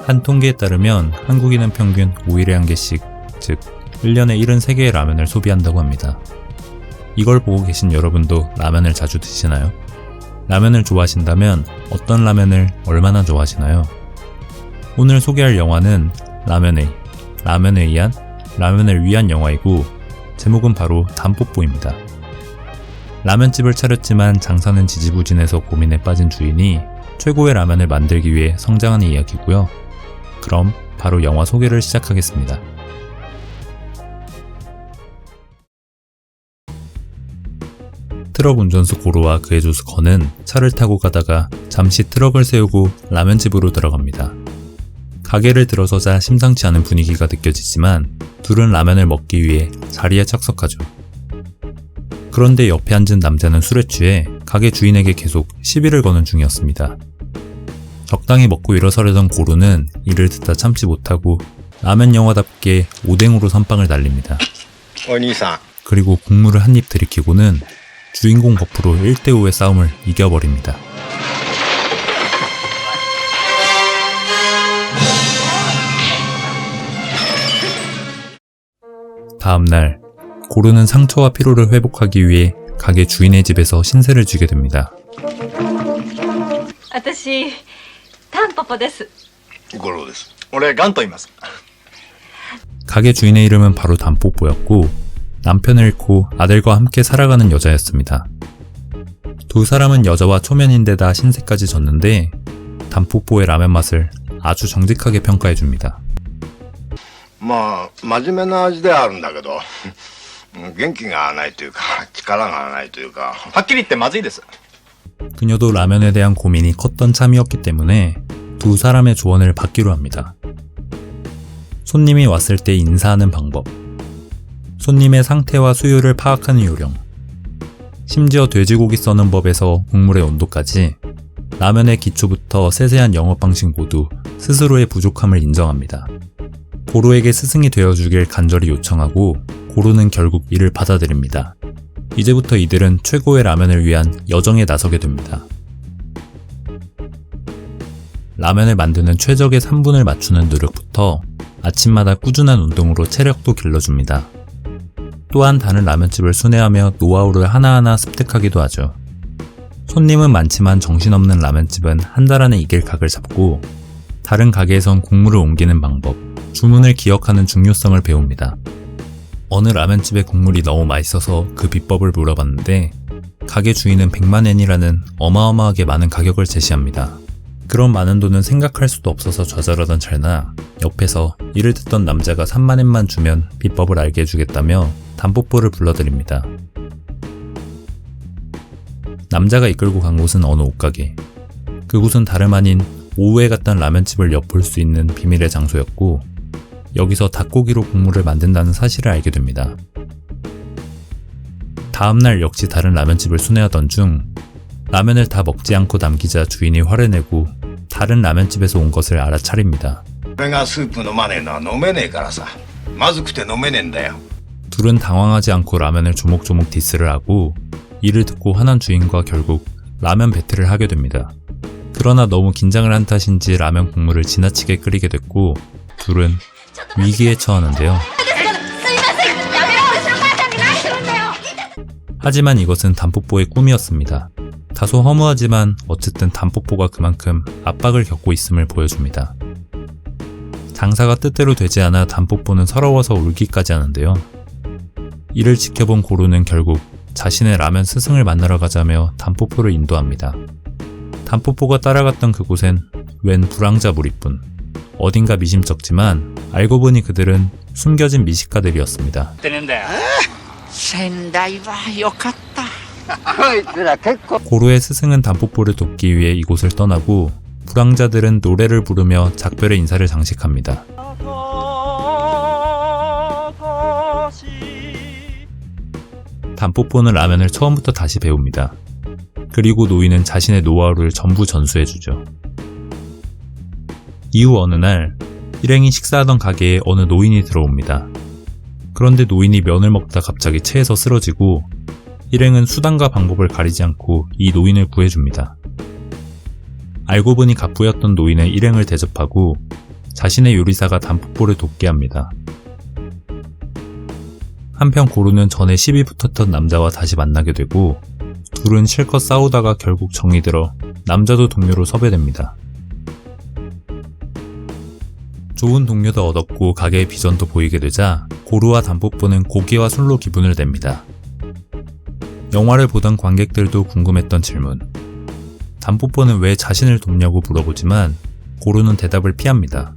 한 통계에 따르면 한국인은 평균 5일에 한 개씩, 즉 1년에 73개의 라면을 소비한다고 합니다. 이걸 보고 계신 여러분도 라면을 자주 드시나요? 라면을 좋아하신다면 어떤 라면을 얼마나 좋아하시나요? 오늘 소개할 영화는 라면의, 라면에 의한, 라면을 위한 영화이고 제목은 바로 담뽀뽀입니다. 라면집을 차렸지만 장사는 지지부진해서 고민에 빠진 주인이 최고의 라면을 만들기 위해 성장하는 이야기고요. 그럼 바로 영화 소개를 시작하겠습니다. 트럭 운전수 고로와 그의 조수 건은 차를 타고 가다가 잠시 트럭을 세우고 라면집으로 들어갑니다. 가게를 들어서자 심상치 않은 분위기가 느껴지지만 둘은 라면을 먹기 위해 자리에 착석하죠. 그런데 옆에 앉은 남자는 술에 취해 가게 주인에게 계속 시비를 거는 중이었습니다. 적당히 먹고 일어서려던 고루는 이를 듣다 참지 못하고 라면 영화답게 오뎅으로 선빵을 날립니다. 어니사. 그리고 국물을 한 입 들이키고는 주인공 버프로 1대5의 싸움을 이겨버립니다. 다음날 고루는 상처와 피로를 회복하기 위해 가게 주인의 집에서 신세를 지게 됩니다. 아저씨 タンポポですん五郎です俺ガンと言います 가게 주인의 이름은 바로 담뽀뽀였고 남편을 잃고 아들과 함께 살아가는 여자였습니다. 두 사람은 여자와 초면인데다 신세까지 졌는데 담뽀뽀의 라면 맛을 아주 정직하게 평가해줍니다. まあ、真面目な味ではあるんだけど、うん元気がないというか、力がないというか、はっきり言ってまずいです 그녀도 라면에 대한 고민이 컸던 참이었기 때문에 두 사람의 조언을 받기로 합니다. 손님이 왔을 때 인사하는 방법, 손님의 상태와 수요를 파악하는 요령, 심지어 돼지고기 써는 법에서 국물의 온도까지 라면의 기초부터 세세한 영업 방식 모두 스스로의 부족함을 인정합니다. 고로에게 스승이 되어주길 간절히 요청하고 고로는 결국 이를 받아들입니다. 이제부터 이들은 최고의 라면을 위한 여정에 나서게 됩니다. 라면을 만드는 최적의 3분을 맞추는 노력부터 아침마다 꾸준한 운동으로 체력도 길러줍니다. 또한 다른 라면집을 순회하며 노하우를 하나하나 습득하기도 하죠. 손님은 많지만 정신없는 라면집은 한 달 안에 이길 각을 잡고 다른 가게에선 국물을 옮기는 방법, 주문을 기억하는 중요성을 배웁니다. 어느 라면집의 국물이 너무 맛있어서 그 비법을 물어봤는데 가게 주인은 100만엔이라는 어마어마하게 많은 가격을 제시합니다. 그런 많은 돈은 생각할 수도 없어서 좌절하던 찰나 옆에서 이를 듣던 남자가 3만엔만 주면 비법을 알게 해주겠다며 담뽀뽀를 불러드립니다. 남자가 이끌고 간 곳은 어느 옷가게. 그곳은 다름 아닌 오후에 갔던 라면집을 엿볼 수 있는 비밀의 장소였고 여기서 닭고기로 국물을 만든다는 사실을 알게 됩니다. 다음날 역시 다른 라면집을 순회하던 중 라면을 다 먹지 않고 남기자 주인이 화를 내고 다른 라면집에서 온 것을 알아차립니다. 俺がスープ飲まねえのは飲めねえからさ。まずくて飲めねえんだよ。 둘은 당황하지 않고 라면을 조목조목 디스를 하고 이를 듣고 화난 주인과 결국 라면 배틀을 하게 됩니다. 그러나 너무 긴장을 한 탓인지 라면 국물을 지나치게 끓이게 됐고 둘은 위기에 처하는데요. すいませんやめろ私の母ちゃんに何するんだよ 하지만 이것은 담뽀뽀의 꿈이었습니다. 다소 허무하지만 어쨌든 담뽀뽀가 그만큼 압박을 겪고 있음을 보여줍니다. 장사가 뜻대로 되지 않아 담뽀뽀는 서러워서 울기까지 하는데요. 이를 지켜본 고루는 결국 자신의 라면 스승을 만나러 가자며 담뽀뽀를 인도합니다. 담뽀뽀가 따라갔던 그곳엔 웬 불황자 무리뿐 어딘가 미심쩍지만 알고 보니 그들은 숨겨진 미식가들이었습니다. 뜨는데. 샌다이바 어? 욕같다. 고루의 스승은 담뽀뽀를 돕기 위해 이곳을 떠나고 불황자들은 노래를 부르며 작별의 인사를 장식합니다. 담뽀뽀는 라면을 처음부터 다시 배웁니다. 그리고 노인은 자신의 노하우를 전부 전수해주죠. 이후 어느 날 일행이 식사하던 가게에 어느 노인이 들어옵니다. 그런데 노인이 면을 먹다 갑자기 체해서 쓰러지고 일행은 수단과 방법을 가리지 않고 이 노인을 구해줍니다. 알고 보니 갑부였던 노인은 일행을 대접하고 자신의 요리사가 담뽀뽀를 돕게 합니다. 한편 고루는 전에 시비 붙었던 남자와 다시 만나게 되고 둘은 실컷 싸우다가 결국 정이 들어 남자도 동료로 섭외됩니다. 좋은 동료도 얻었고 가게의 비전도 보이게 되자 고루와 담뽀뽀는 고기와 술로 기분을 냅니다. 영화를 보던 관객들도 궁금했던 질문. 담뽀뽀는 왜 자신을 돕냐고 물어보지만 고루는 대답을 피합니다.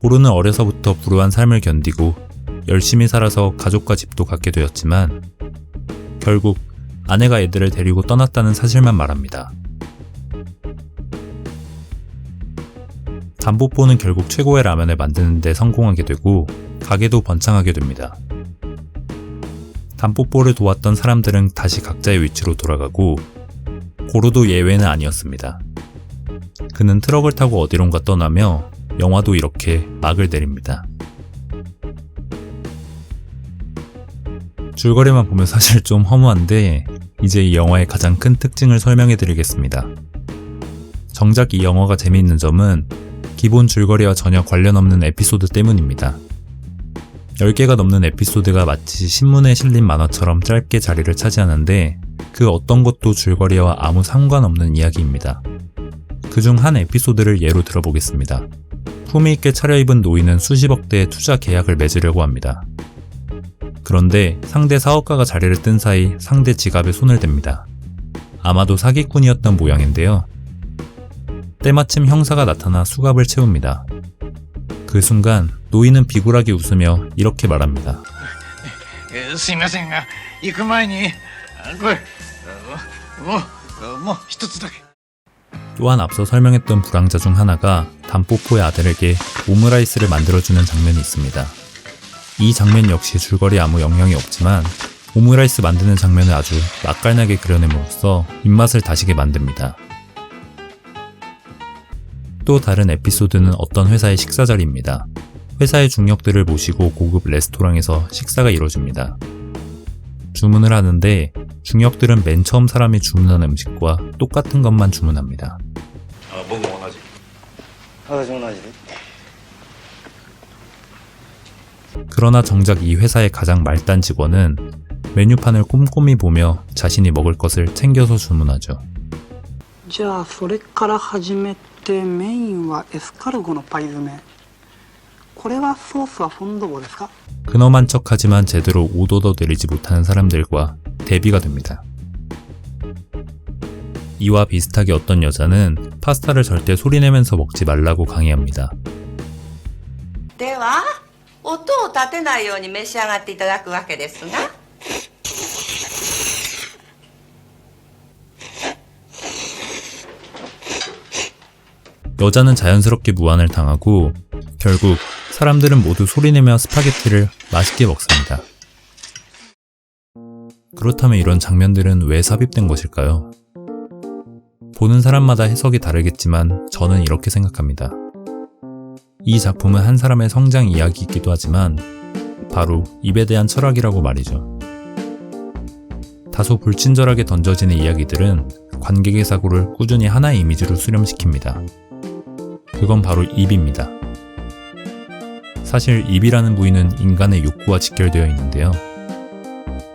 고루는 어려서부터 불우한 삶을 견디고 열심히 살아서 가족과 집도 갖게 되었지만 결국 아내가 애들을 데리고 떠났다는 사실만 말합니다. 담보뽀는 결국 최고의 라면을 만드는데 성공하게 되고 가게도 번창하게 됩니다. 담뽀뽀를 도왔던 사람들은 다시 각자의 위치로 돌아가고 고로도 예외는 아니었습니다. 그는 트럭을 타고 어디론가 떠나며 영화도 이렇게 막을 내립니다. 줄거리만 보면 사실 좀 허무한데 이제 이 영화의 가장 큰 특징을 설명해 드리겠습니다. 정작 이 영화가 재미있는 점은 기본 줄거리와 전혀 관련 없는 에피소드 때문입니다. 10개가 넘는 에피소드가 마치 신문에 실린 만화처럼 짧게 자리를 차지하는데 그 어떤 것도 줄거리와 아무 상관없는 이야기입니다. 그중 한 에피소드를 예로 들어보겠습니다. 품위 있게 차려입은 노인은 수십억 대의 투자 계약을 맺으려고 합니다. 그런데 상대 사업가가 자리를 뜬 사이 상대 지갑에 손을 댑니다. 아마도 사기꾼이었던 모양인데요. 때마침 형사가 나타나 수갑을 채웁니다. 그 순간 노인은 비굴하게 웃으며 이렇게 말합니다. えーすいませんが行く前にあこれあもうもう一つだけ 또한 앞서 설명했던 불황자 중 하나가 담뽀포의 아들에게 오므라이스를 만들어주는 장면이 있습니다. 이 장면 역시 줄거리에 아무 영향이 없지만 오므라이스 만드는 장면을 아주 맛깔나게 그려냄으로써 입맛을 다시게 만듭니다. 또 다른 에피소드는 어떤 회사의 식사 자리입니다. 회사의 중역들을 모시고 고급 레스토랑에서 식사가 이루어집니다. 주문을 하는데 중역들은 맨 처음 사람이 주문한 음식과 똑같은 것만 주문합니다. 아, 뭐 원하지? 하나 주문하지. 그러나 정작 이 회사의 가장 말단 직원은 메뉴판을 꼼꼼히 보며 자신이 먹을 것을 챙겨서 주문하죠. 자, 소리카라 하지메 めてメインはエスカルゴのパイ詰めこれはソースはフォンドボですか 근엄한 척하지만 제대로 오도도 내리지 못하는 사람들과 대비가 됩니다. 이와 비슷하게 어떤 여자는 파스타를 절대 소리내면서 먹지 말라고 강의합니다. では音を立てないように召し上がっていただくわけですが 여자는 자연스럽게 무안을 당하고 결국 사람들은 모두 소리내며 스파게티를 맛있게 먹습니다. 그렇다면 이런 장면들은 왜 삽입된 것일까요? 보는 사람마다 해석이 다르겠지만 저는 이렇게 생각합니다. 이 작품은 한 사람의 성장 이야기이기도 하지만 바로 입에 대한 철학이라고 말이죠. 다소 불친절하게 던져지는 이야기들은 관객의 사고를 꾸준히 하나의 이미지로 수렴시킵니다. 그건 바로 입입니다. 사실 입이라는 부위는 인간의 욕구와 직결되어 있는데요.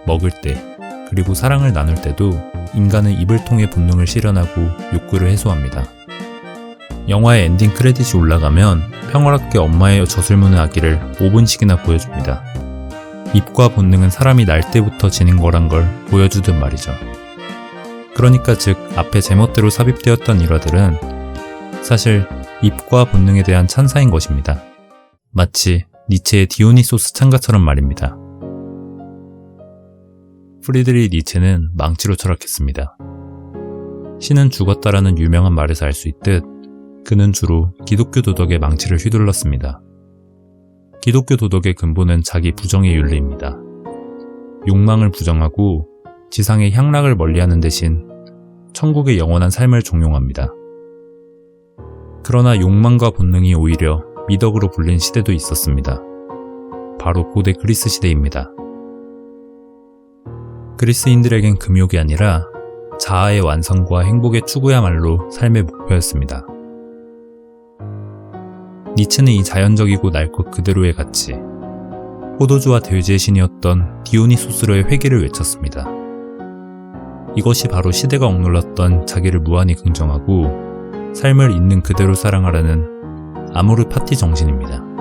먹을 때, 그리고 사랑을 나눌 때도 인간은 입을 통해 본능을 실현하고 욕구를 해소합니다. 영화의 엔딩 크레딧이 올라가면 평화롭게 엄마의 젖을 무는 아기를 5분씩이나 보여줍니다. 입과 본능은 사람이 날 때부터 지닌 거란 걸 보여주듯 말이죠. 그러니까 즉 앞에 제멋대로 삽입되었던 일화들은 사실 입과 본능에 대한 찬사인 것입니다. 마치 니체의 디오니소스 찬가처럼 말입니다. 프리드리 니체는 망치로 철학했습니다. 신은 죽었다라는 유명한 말에서 알 수 있듯 그는 주로 기독교 도덕의 망치를 휘둘렀습니다. 기독교 도덕의 근본은 자기 부정의 윤리입니다. 욕망을 부정하고 지상의 향락을 멀리하는 대신 천국의 영원한 삶을 종용합니다. 그러나 욕망과 본능이 오히려 미덕으로 불린 시대도 있었습니다. 바로 고대 그리스 시대입니다. 그리스인들에겐 금욕이 아니라 자아의 완성과 행복의 추구야말로 삶의 목표였습니다. 니츠는 이 자연적이고 날 것 그대로의 가치, 포도주와 돼지의 신이었던 디오니소스로의 회개를 외쳤습니다. 이것이 바로 시대가 억눌렀던 자기를 무한히 긍정하고 삶을 있는 그대로 사랑하라는 아모르 파티 정신입니다.